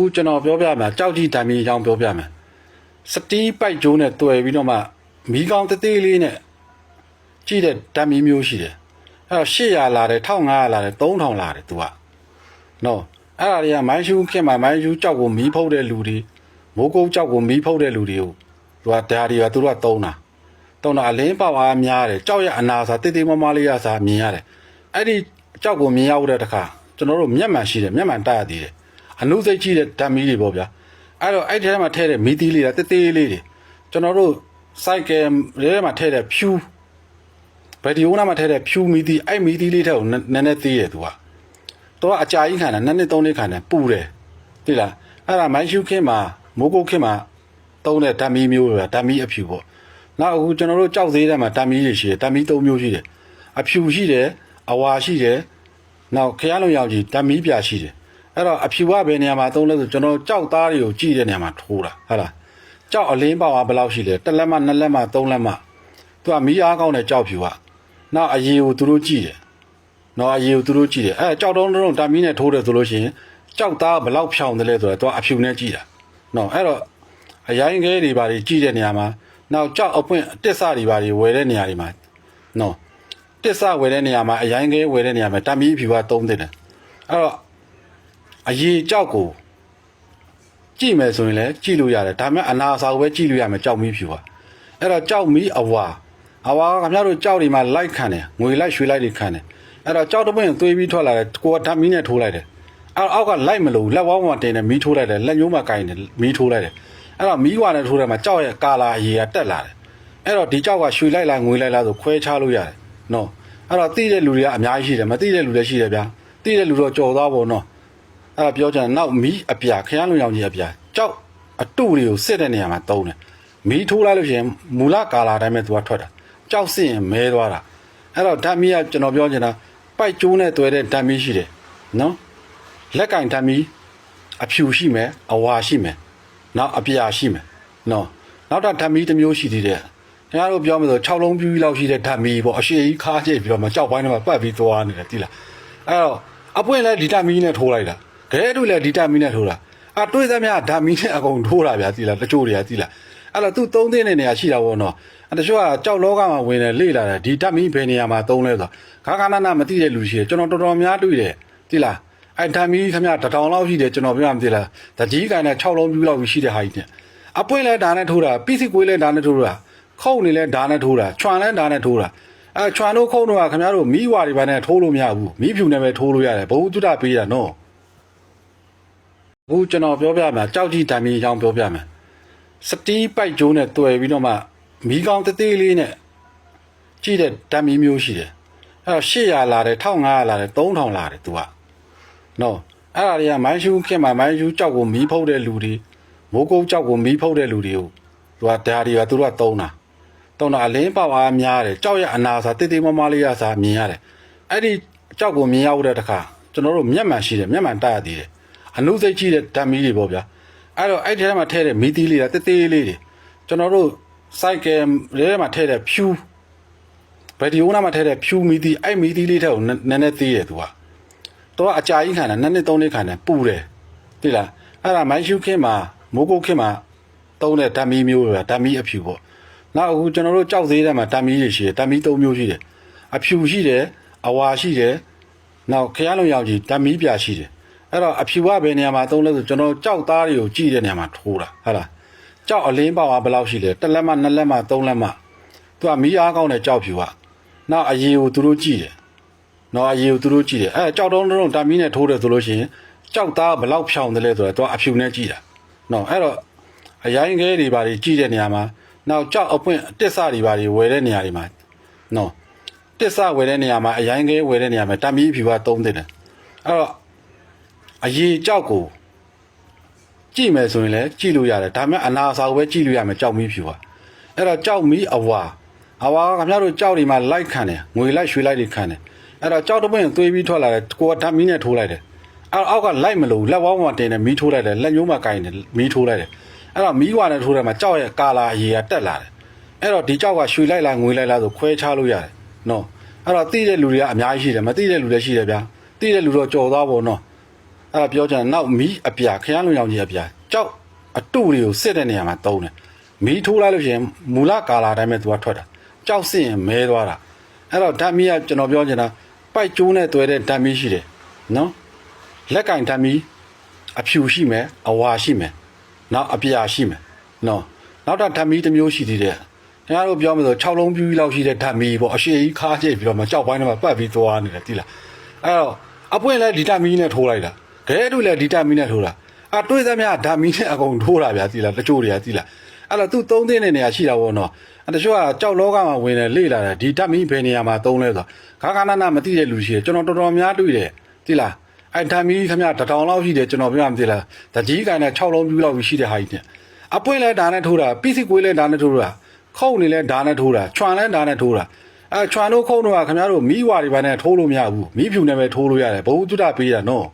အခုကျွန်တော်ပြောပြမယ်ကြောက်ကြီးတံမီအကြောင်းပြောပြမယ်စတီးပိုက်ကျိုးနဲ့တွေ့ပြီးတော့မှမီးကောင်းသေးသေးလေးနဲ့ကြည့်တဲ့တံမီမျိုးရှိတယ်အဲ့တော့800လာတယ်1500လာတယ်3000လာတယ် तू ကနော်အဲ့ဒါတွေကမိုင်းရှူးခင်မှာမိုင်းရှူးကြောက်ကိုမီးဖုတ်တဲ့လူတွေမိုးကုတ်ကြောက်ကိုမီးဖုတ်တဲ့လူတွေကို तू ကဒါတွေကသူတို့ကသုံးတာသုံးတာအလင်းပေါအားများတယ်ကြောက်ရအနာစာတိတ်တိတ်မမလေးရစာမြင်ရတယ်အဲ့ဒီကြောက်ကိုမြင်ရောက်တဲ့တခါကျွန်တော်တို့မျက်မှန်ရှိတယ်မျက်မှန်တိုက်ရသေးတယ် အနုစိတ်ကြီးတဲ့ဓာတ်မီးတွေပေါ့ဗျာအဲ့တော့အဲ့ဒီထဲမှာထည့်တဲ့မီးသီးလေးတာတေးသေးလေးတွေကျွန်တော်တို့စိုက်ကယ်ထဲမှာထည့်တဲ့ဖြူဗီဒီယိုနာမှာထည့်တဲ့ဖြူမီးသီးအဲ့မီးသီးလေးထဲကိုနည်းနည်းသေးတယ်သူကသူကအကြာကြီးခံတာနှစ်နှစ်သုံးနှစ်ခံတယ်ပူတယ်သိလားအဲ့ဒါမိုင်းရှူခင်းမှာမိုးကုတ်ခင်းမှာသုံးတဲ့ဓာတ်မီးမျိုးပဲဓာတ်မီးအဖြူပေါ့နောက်အခုကျွန်တော်တို့ကြောက်သေးတဲ့မှာဓာတ်မီးတွေရှိတယ်ဓာတ်မီး၃မျိုးရှိတယ်အဖြူရှိတယ်အဝါရှိတယ်နောက်ခရမ်းလုံရောက်ကြီးဓာတ်မီးပြရှိတယ် အဲ့တော့အဖြူကဘယ်နေရာမှာသုံးလဲဆိုကျွန်တော်ကြောက်သားတွေကိုကြည့်တဲ့နေရာမှာထိုးတာဟုတ်လားကြောက်အလင်းပေါက်ကဘယ်လောက်ရှိလဲတစ်လက်မှနှစ်လက်မှသုံးလက်မှသူကမီးအားကောင်းတဲ့ကြောက်ဖြူကနောက်အရေကိုသူတို့ကြည့်တယ်နော်အရေကိုသူတို့ကြည့်တယ်အဲ့ကြောက်တုံးတုံးဓာတ်မီးနဲ့ထိုးတယ်ဆိုလို့ရှိရင်ကြောက်သားကဘယ်လောက်ဖြောင်တယ်လဲဆိုတော့သူကအဖြူနဲ့ကြည့်တာနော်အဲ့တော့အရိုင်းခဲတွေပါတွေကြည့်တဲ့နေရာမှာနောက်ကြောက်အပွင့်တစ်စတွေပါတွေဝယ်တဲ့နေရာတွေမှာနော်တစ်စဝယ်တဲ့နေရာမှာအရင်ကဲဝယ်တဲ့နေရာမှာတမီးဖြူကသုံးတင်တယ်အဲ့တော့ အရေးကြောက်ကိုကြည့်မယ်ဆိုရင်လည်းကြည့်လို့ရတယ်ဒါပေမဲ့အနာစာကိုပဲကြည့်လို့ရမယ်ကြောက်မီးဖြူကအဲ့တော့ကြောက်မီးအဝါအဝါကခင်ဗျားတို့ကြောက်ဒီမှာလိုက်ခံတယ်ငွေလိုက်ရွှေလိုက်တွေခံတယ်အဲ့တော့ကြောက်တပွင့်သွေးပြီးထွက်လာတယ်ကိုကဓာတ်မီးနဲ့ထိုးလိုက်တယ်အဲ့တော့အောက်ကလိုက်မလို့လက်ဝါးပေါ်မှာတင်တယ်မီးထိုးလိုက်တယ်လက်ညှိုးမှာကင်တယ်မီးထိုးလိုက်တယ်အဲ့တော့မီးဝါနဲ့ထိုးတယ်မှာကြောက်ရဲ့ကာလာအရေးကတက်လာတယ်အဲ့တော့ဒီကြောက်ကရွှေလိုက်လားငွေလိုက်လားဆိုခွဲခြားလို့ရတယ်နော်အဲ့တော့တိတဲ့လူတွေကအများကြီးရှိတယ်မတိတဲ့လူလည်းရှိတယ်ဗျာတိတဲ့လူတော့ကြော်သွားပေါ့နော် အဲ့ဒါပြောချင်တယ်နောက်မီးအပြာခရမ်းလုံရောင်ကြီးအပြာကြောက်အတုတွေကိုစစ်တဲ့နေရာမှာတုံးတယ်မီးထိုးလိုက်လို့ရှိရင်မူလကာလာတိုင်းပဲသူကထွက်တာကြောက်စစ်ရင်မဲသွားတာအဲ့တော့ဓာတ်မီးကကျွန်တော်ပြောချင်တာပိုက်ကျိုးနဲ့တွေ့တဲ့ဓာတ်မီးရှိတယ်နော်လက်ကင်ဓာတ်မီးအဖြူရှိမယ်အဝါရှိမယ်နောက်အပြာရှိမယ်နော်နောက်တော့ဓာတ်မီးတစ်မျိုးရှိသေးတယ်ခင်ဗျားတို့ပြောမယ်ဆို6လုံးပြူးလောက်ရှိတဲ့ဓာတ်မီပေါ့အရှိကြီးခါကျိတ်ပြီးတော့မကြောက်ပိုင်းထဲမှာပတ်ပြီးသွားနေတယ်တိလားအဲ့တော့အပွင့်လဲဒီဓာတ်မီနဲ့ထိုးလိုက်တာ ခဲတို့လဲဒီဓာတ်မီနဲ့ထိုးတာအတွေးသမျှဓာတ်မီနဲ့အကုန်ထိုးတာဗျာတိလားတချို့တွေကတိလားအဲ့တော့သူသုံးသိတဲ့နေရာရှိတာပေါ့နော်အဲ့တချို့ကကြောက်လောကမှာဝင်တယ်လေ့လာတယ်ဒီဓာတ်မီဘယ်နေရာမှာသုံးလဲဆိုတော့ခါခါနာနာမသိတဲ့လူရှိတယ်ကျွန်တော်တော်တော်များတွေ့တယ်တိလားအဲ့ဓာတ်မီခင်ဗျာတစ်ထောင်လောက်ရှိတယ်ကျွန်တော်ပြောမှမသိလားတကြီးကန်နဲ့6လုံးပြူးလောက်ရှိတဲ့ဟာကြီးနဲ့အပွင့်လဲဒါနဲ့ထိုးတာပိစိကွေးလဲဒါနဲ့ထိုးတာခုတ်နေလဲဓာတ်နဲ့ထိုးတာချွန်လဲဓာတ်နဲ့ထိုးတာအဲချွန်တို့ခုတ်တို့ကခင်ဗျားတို့မီးဝါတွေပါနဲ့ထိုးလို့မရဘူးမီးဖြူနဲ့ပဲထိုးလို့ရတယ်ဘုသူတပေးတာနော် အခုကျွန်တော်ပြောပြမယ်ကြောက်ကြီးဓာတ်မီအကြောင်းပြောပြမယ်စတီးပိုက်ကျိုးနဲ့တွေ့ပြီးတော့မှမီးကောင်းသေးသေးလေးနဲ့ကြည့်တဲ့ဓာတ်မီမျိုးရှိတယ်အဲတော့800လာတယ်1500လာတယ်3000လာတယ် तू ကနော်အဲ့ဒါတွေကမိုင်းရှူးခင်မှာမိုင်းရှူးကြောက်ကိုမီးဖုတ်တဲ့လူတွေမိုးကုတ်ကြောက်ကိုမီးဖုတ်တဲ့လူတွေကိုသူကဒါတွေကသူတို့ကသုံးတာသုံးတာအလင်းပေါအားများတယ်ကြောက်ရအနာစာတိတ်တိတ်မမလေးရစာမြင်ရတယ်အဲ့ဒီကြောက်ကိုမြင်ရောက်တဲ့တခါကျွန်တော်တို့မျက်မှန်ရှိတယ်မျက်မှန်တိုက်ရသေးတယ် အနုစိတ်ကြီးတဲ့ဓာတ်မီးတွေပေါ့ဗျာအဲ့တော့အဲ့ဒီထဲမှာထည့်တဲ့မီးသီးလေးတာတေးသေးလေးတွေကျွန်တော်တို့စိုက်ကယ်ထဲမှာထည့်တဲ့ဖြူဗီဒီယိုနာမှာထည့်တဲ့ဖြူမီးသီးအဲ့မီးသီးလေးထဲကိုနည်းနည်းသေးတယ်သူကသူကအကြာကြီးခံတာနှစ်နှစ်သုံးနှစ်ခံတယ်ပူတယ်သိလားအဲ့ဒါမိုင်းရှူးခင်းမှာမိုးကုတ်ခင်းမှာသုံးတဲ့ဓာတ်မီးမျိုးပဲဓာတ်မီးအဖြူပေါ့နောက်အခုကျွန်တော်တို့ကြောက်သေးတဲ့မှာဓာတ်မီးတွေရှိတယ်ဓာတ်မီး၃မျိုးရှိတယ်အဖြူရှိတယ်အဝါရှိတယ်နောက်ခရမ်းလုံရောက်ကြီးဓာတ်မီးပြရှိတယ် အဲ့တော့အဖြူကဘယ်နေရာမှာသုံးလဲဆိုကျွန်တော်ကြောက်သားတွေကိုကြည့်တဲ့နေရာမှာထိုးတာဟုတ်လားကြောက်အလင်းပေါက်ကဘယ်လောက်ရှိလဲတစ်လက်မှနှစ်လက်မှသုံးလက်မှသူကမီးအားကောင်းတဲ့ကြောက်ဖြူကနောက်အရေကိုသူတို့ကြည့်တယ်နော်အရေကိုသူတို့ကြည့်တယ်အဲကြောက်တုံးတုံးဓာတ်မီးနဲ့ထိုးတယ်ဆိုလို့ရှိရင်ကြောက်သားကဘယ်လောက်ဖြောင်တယ်လဲဆိုတော့သူကအဖြူနဲ့ကြည့်တာနော်အဲ့တော့အရိုင်းခဲတွေပါတွေကြည့်တဲ့နေရာမှာနောက်ကြောက်အပွင့်တစ်စတွေပါတွေဝယ်တဲ့နေရာတွေမှာနော်တစ်စဝယ်တဲ့နေရာမှာအရိုင်းခဲဝယ်တဲ့နေရာမှာတမီးဖြူကသုံးတင်တယ်အဲ့တော့ အရေးကြောက်ကိုကြည့်မယ်ဆိုရင်လည်းကြည့်လို့ရတယ်ဒါပေမဲ့အနာစာကိုပဲကြည့်လို့ရမယ်ကြောက်မီးဖြူကအဲ့တော့ကြောက်မီးအဝါအဝါကခင်ဗျားတို့ကြောက်တွေမှာလိုက်ခံတယ်ငွေလိုက်ရွှေလိုက်တွေခံတယ်အဲ့တော့ကြောက်တပွင့်သွေးပြီးထွက်လာတယ်ကိုကဓာတ်မီးနဲ့ထိုးလိုက်တယ်အဲ့အောက်ကလိုက်မလို့လက်ဝါးပေါ်မှာတင်တယ်မီးထိုးလိုက်တယ်လက်ညှိုးမှာကင်တယ်မီးထိုးလိုက်တယ်အဲ့တော့မီးဝါနဲ့ထိုးတယ်မှာကြောက်ရဲ့ကာလာအရေးကတက်လာတယ်အဲ့တော့ဒီကြောက်ကရွှေလိုက်လားငွေလိုက်လားဆိုခွဲခြားလို့ရတယ်နော်အဲ့တော့တိတဲ့လူတွေကအများကြီးရှိတယ်မတိတဲ့လူလည်းရှိတယ်ဗျာတိတဲ့လူတော့ကြော်သွားပေါ့နော် အဲအဲ့ဒါပြောချင်တယ်နောက်မီးအပြာခရမ်းလုံရောင်ကြီးအပြာကြောက်အတုတွေကိုစစ်တဲ့နေရာမှာတုံးတယ်မီးထိုးလိုက်လို့ရှိရင်မူလကာလာတိုင်းပဲသူကထွက်တာကြောက်စစ်ရင်မဲသွားတာအဲ့တော့ဓာတ်မီးကကျွန်တော်ပြောချင်တာပိုက်ကျိုးနဲ့တွဲတဲ့ဓာတ်မီးရှိတယ်နော်လက်ကင်ဓာတ်မီးအဖြူရှိမယ်အဝါရှိမယ်နောက်အပြာရှိမယ်နော်နောက်တော့ဓာတ်မီးတစ်မျိုးရှိသေးတယ်ခင်ဗျားတို့ပြောမယ်ဆို6လုံးပြူးလောက်ရှိတဲ့ဓာတ်မီးပေါ့အရှိကြီးခါကျိတ်ပြီးတော့မှကြောက်ပိုင်းထဲမှာပတ်ပြီးသွားနေတယ်တိလားအဲ့တော့အပွင့်လဲဒီတာမီနဲ့ထိုးလိုက်တာ ခဲတို့လဲဒီတာမီနဲ့ထိုးတာအတွေးသမျှဓာမီနဲ့အကုန်ထိုးတာဗျာတိလားတချို့တွေကတိလားအဲ့တော့သူသုံးသိတဲ့နေရာရှိတာပေါ့နော်အဲ့တချို့ကကြောက်လောကမှာဝင်တယ်လေ့လာတယ်ဒီဓာမီဘယ်နေရာမှာသုံးလဲဆိုခါခါနာနာမသိတဲ့လူရှိတယ်ကျွန်တော်တော်တော်များတွေ့တယ်တိလားအဲ့ဓာမီခမတထောင်လောက်ရှိတယ်ကျွန်တော်ပြောမှမသိလားတကြီးကိုင်းနဲ့6လုံးပြူလောက်ရှိတဲ့ဟာကြီးနဲ့အပွင့်လဲဓာနဲ့ထိုးတာပိစိကွေးလဲဓာနဲ့ထိုးတာခုတ်နေလဲဓာနဲ့ထိုးတာချွန်လဲဓာနဲ့ထိုးတာအဲချွန်တို့ခုံးတို့ကခင်ဗျားတို့မိဝါတွေပါနဲ့ထိုးလို့မရဘူးမိဖြူနဲ့ပဲထိုးလို့ရတယ်ဘဝတုဒ္ဒပေးတာနော်